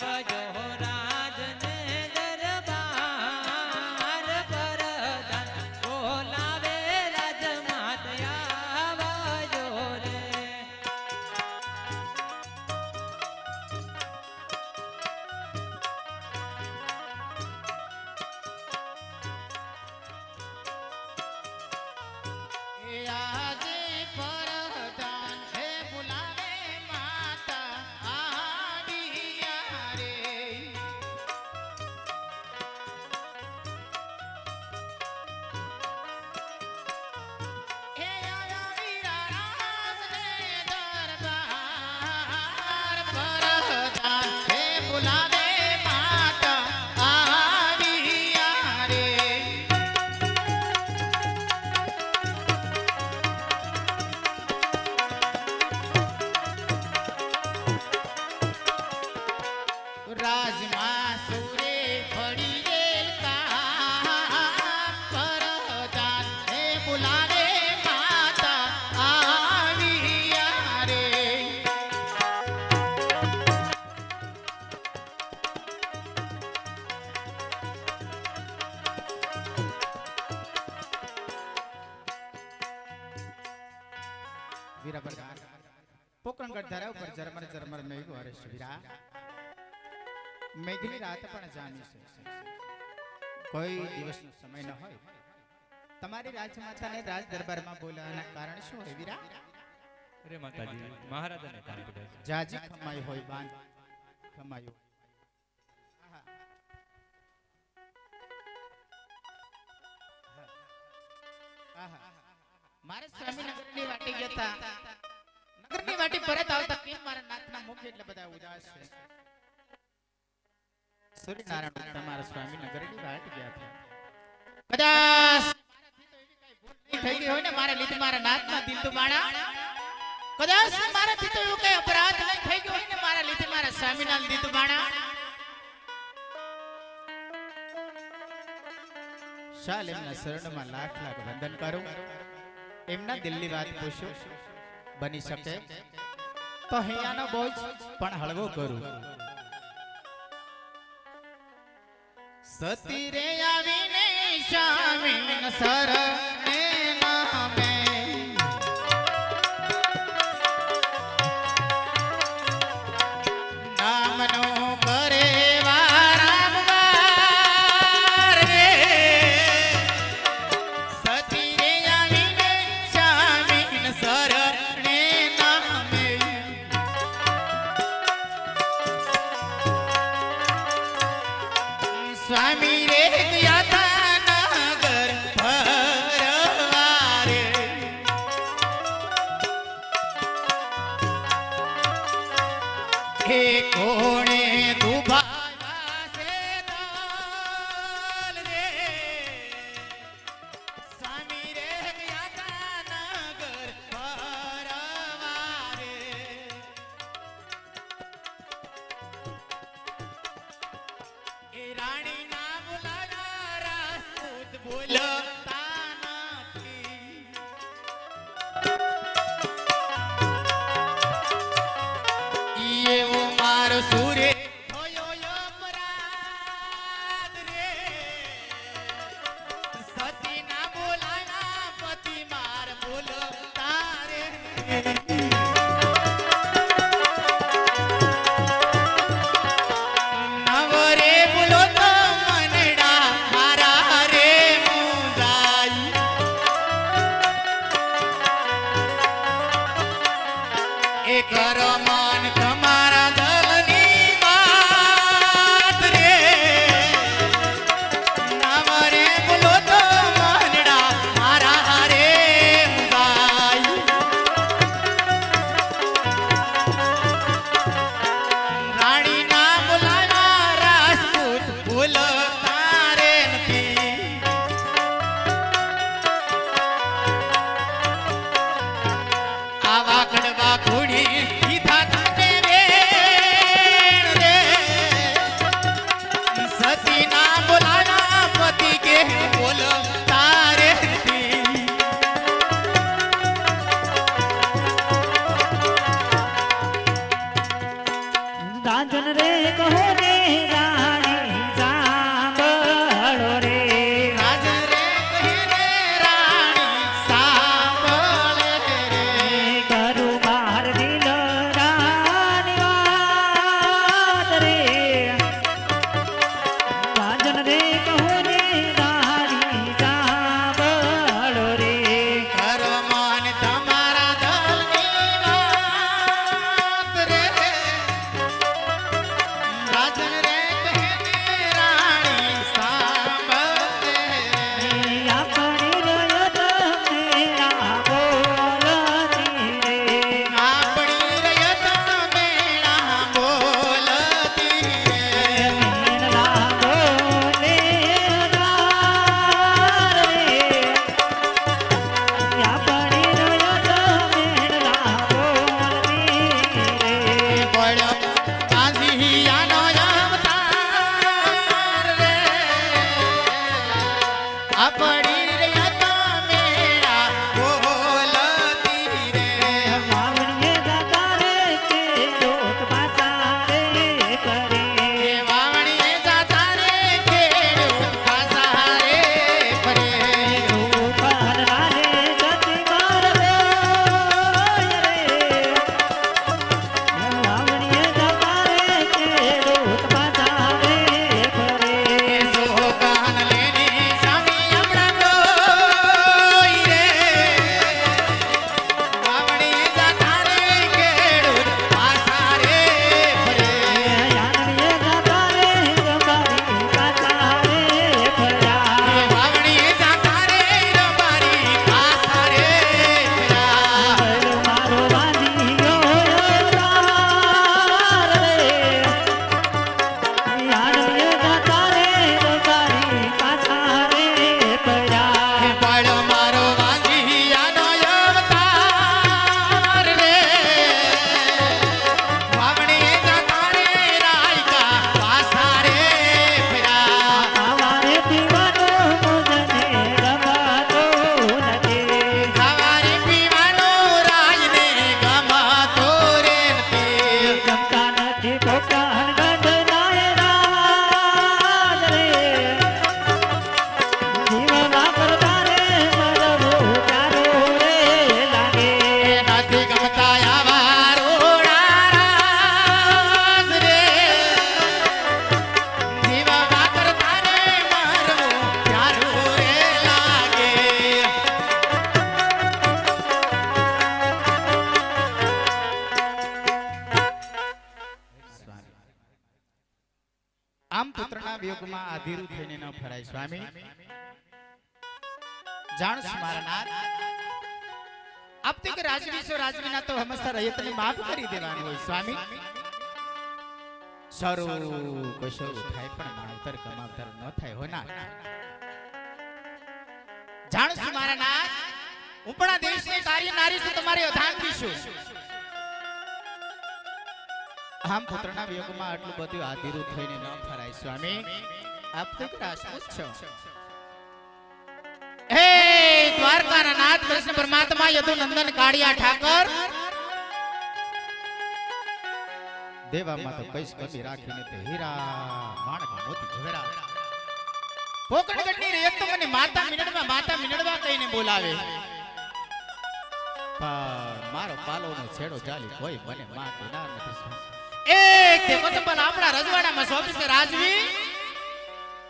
ಸಾವಜ પોકરણગઢ ધરા ઉપર ઝરમર ઝરમર મેઘ વરસ વીરા મેઘની રાત પણ જામી છે. કોઈ દિવસનો સમય ન હોય. તમારી રાજમાતાને રાજ દરબારમાં બોલાવવાના કારણ શું હોય વીરા? અરે માતાજી મહારાજાને કામ પડે જાજી ખમાઈ હોય બાંધ ખમાયું આહા. આહા. મારે સ્વામીનગરની વાટી ગયા તા. પરત આવતા કેમ મારા નાથના મુખ એટલે બધા ઉદાસ છે સૂર્યનારાયણ તમારા સ્વામીનગરની વાટ ગયા હતા? કદાચ મારાથી તો એવી કાંઈ ભૂલ નહીં થઈ ગઈ હોય ને મારા લીધે મારા નાથના દિલ દુબાણા કદાચ મારાથી તો એવું કઈ અપરાધ નહીં થઈ ગયો હોય ને મારા લીધે મારા સ્વામીના દિલ દુબાણા શાલ એમના શરણમાં લાખ લાખ વંદન કરું. એમના દિલની વાત પૂછો. બની શકે. તો હૈયાનો બોજ પણ હળવો કરું. સતી રે આવીને શામીન ને નામે રે નવરે વિયોગમાં આધીરું થઈને ન ફરાય સ્વામી. જાણ મારા નાથ? આપતે કે રાજવી છો રાજવીના તો હંમેશા રયતને માફ કરી દેવાની હોય સ્વામી. સરો કશો થાય પણ માવતર કમાવતર ન થાય હો ના જાણ મારા નાથ? હું પણ આ દેશની તારી નારી છું તમારી અધાન છું આમ પુત્રના વિયોગમાં આટલું બધું આધીરું થઈને ન ફરાય, સ્વામી. આપ તો રાજપૂત છો. હે, દ્વારકાના નાથ કૃષ્ણ પરમાત્મા યદુ નંદન કાળિયા ઠાકર. દેવામાં તો કઈશ કમી રાખીને તે હીરા માણક મોતી ઝવેરા. પોકણગઢની રેત તો મને માતા મિનડવા માતા મિનડવા કહીને બોલાવે. પણ મારો પાલોનો છેડો ચાલી કોઈ મને માં કહેનાર નથી. એક તે કોચંબલ આપણા રજવાડામાં સોંપી રાજવી.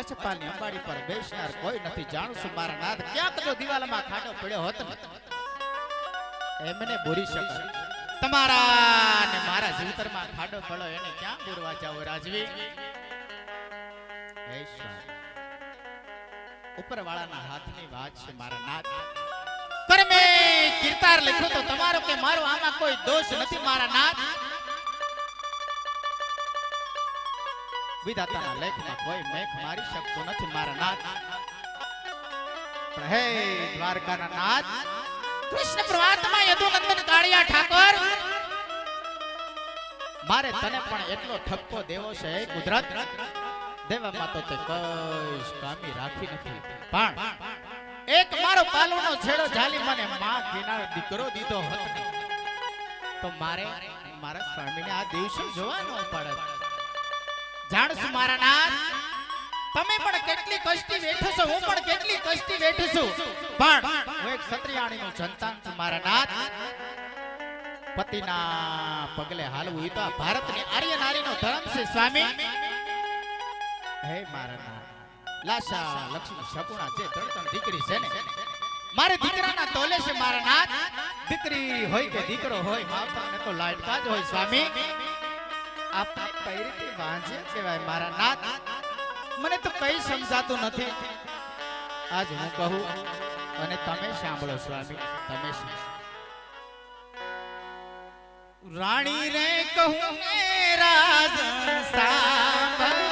અચપાલની અંબાડી પર બેસનાર કોઈ નથી. જાણશું મારા નાથ ક્યાંક તો દિવાલમાં ખાડો પડ્યો હોત એમને બોરી શકે તમારા ને મારા જીવતરમાં ખાડો પડ્યો એને ક્યાં બોરવા જાવ રાજવી? ઉપરવાળાના હાથની વાત છે મારા નાથ. કર્મે કીર્તાર લખ્યો તો તમારો કે મારો આમાં કોઈ દોષ નથી મારા નાથ? વિધાતાના લેખમાં કોઈ મેઘ મારી શકતો નથી મારા નાથ. હે દ્વારકાના નાથ, કૃષ્ણ પ્રવાતમાં યદુનંદન કાળિયા ઠાકોર, મારે તને પણ એટલો ઠપકો દેવો છે કુદરત. દેવામાં તો તે કોઈ કામી રાખી નથી. પણ એક મારો પાલુનો છેડો ઝાલી મને માં કિનારે દીકરો દીધો હતો. તો મારે મારા સ્વામીને આ દિવસે જોવા ન પડે. જાણશું મારા નાથ તમે પણ કેટલી કષ્ટી બેઠો છો, હું પણ કેટલી કષ્ટી બેઠું છું. પણ હું એક ક્ષત્રિયાણીનું સંતાન છું મારા નાથ પતિના પગલે હાલવું એ તો આ ભારતની આર્ય નારીનો ધર્મ છે, સ્વામી. હે મારા નાથ લાશા લક્ષ્મી શકુણા જે ત્રણ દીકરી છે ને, મારે દીકરાના તોલે છે મારા નાથ દીકરી હોય કે દીકરો હોય માતાને તો લાડકા જ હોય, સ્વામી. આપણે કઈ રીતે કહેવાય મારા નાથ? મને તો કઈ સમજાતું નથી. આજ હું કહું અને તમે સાંભળો સ્વામી, તમે. રાણી રે કહું રાજ સાંભળો.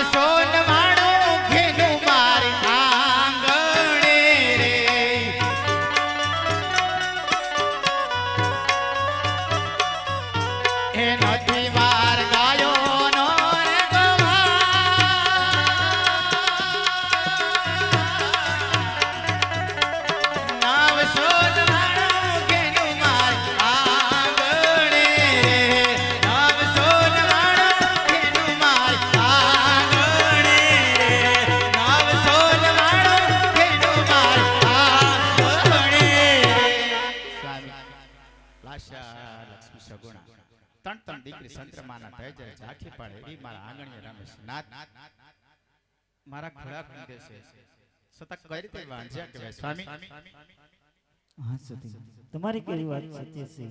besó ત્રણ ત્રણ દીકરી સંતમાના ભેજરે ઝાંખી પાડે એવી મારા આંગણીએ રમેશ. નાથ મારા ખોળા ખૂંદે છે. સતત કઈ રીતે વાંજ્યા કહેવાય? સ્વામી? હા સતી તમારી કેવી વાત સત્ય છે.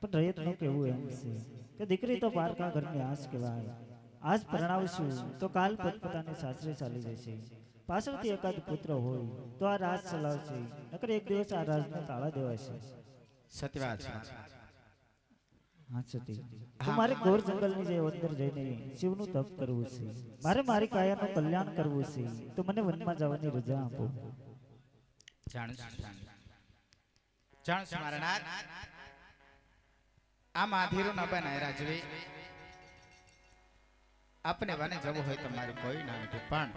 પણ રયતનું કેવું એમ છે કે દીકરી તો પારકા ઘરની આસ કહેવાય. આજ પરણાવશું તો કાલ પોતપોતાને સાસરે ચાલી જશે. પાછળથી એકાદ પુત્ર હોય તો આ રાજ ચલાવશે. નકર એક દિવસ આ રાજને તાળા દેવાય સત્ય વાત છે હા સતી તો મારે ઘોર જંગલની જે અંદર જઈને શિવનું તપ કરવું છે. મારે મારી કાયાનું કલ્યાણ કરવું છે. તો મને વનમાં જવાની રજા આપો. આ માધીરો ન બનાય રાજવી. આપને વને જવું હોય તો મારી કોઈ ના નથી પણ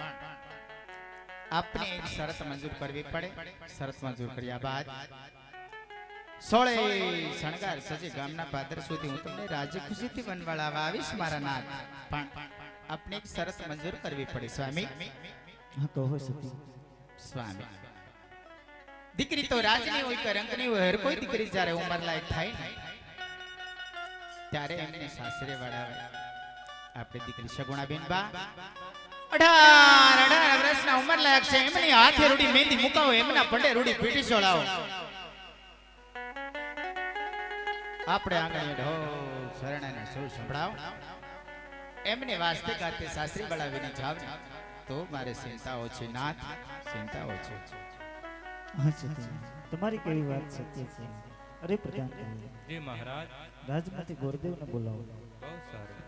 આપને એક શરત મંજૂર કરવી પડે. શરત મંજૂર કર્યા બાદ સોળે શણગાર સજે ગામના પાદર સુધી હું તમને રાજી ખુશીથી વનવાળાવા આવીશ મારા નાથ. પણ આપને એક શરત મંજૂર કરવી પડે સ્વામી. હા કહો સતી. સ્વામી. દીકરી તો રાજની હોય કે રંગની હોય હર કોઈ દીકરી જ્યારે ઉંમર લાયક થાય ને ત્યારે એમને સાસરે વળાવે. આપણે દીકરી સગુણાબેન બા. અઢાર અઢાર વર્ષના ઉંમર લાયક છે. એમની હાથે રૂડી મહેંદી મુકાવો એમના પંડે રૂડી પીટી ચોળાવો આપણે આંગણીએ ઢોલ શરણાને સૌ સંભળાવ. એમને વાસ્તે કાતે સાસરી બળાવીને જાવ તો મારે ચિંતા ઓછી નાથ ચિંતા ઓછી તમારી કેવી વાત સત્ય છે? અરે પ્રધાન જી મહારાજ. રાજમાંથી ગોરદેવને બોલાવો. બહુ સારું.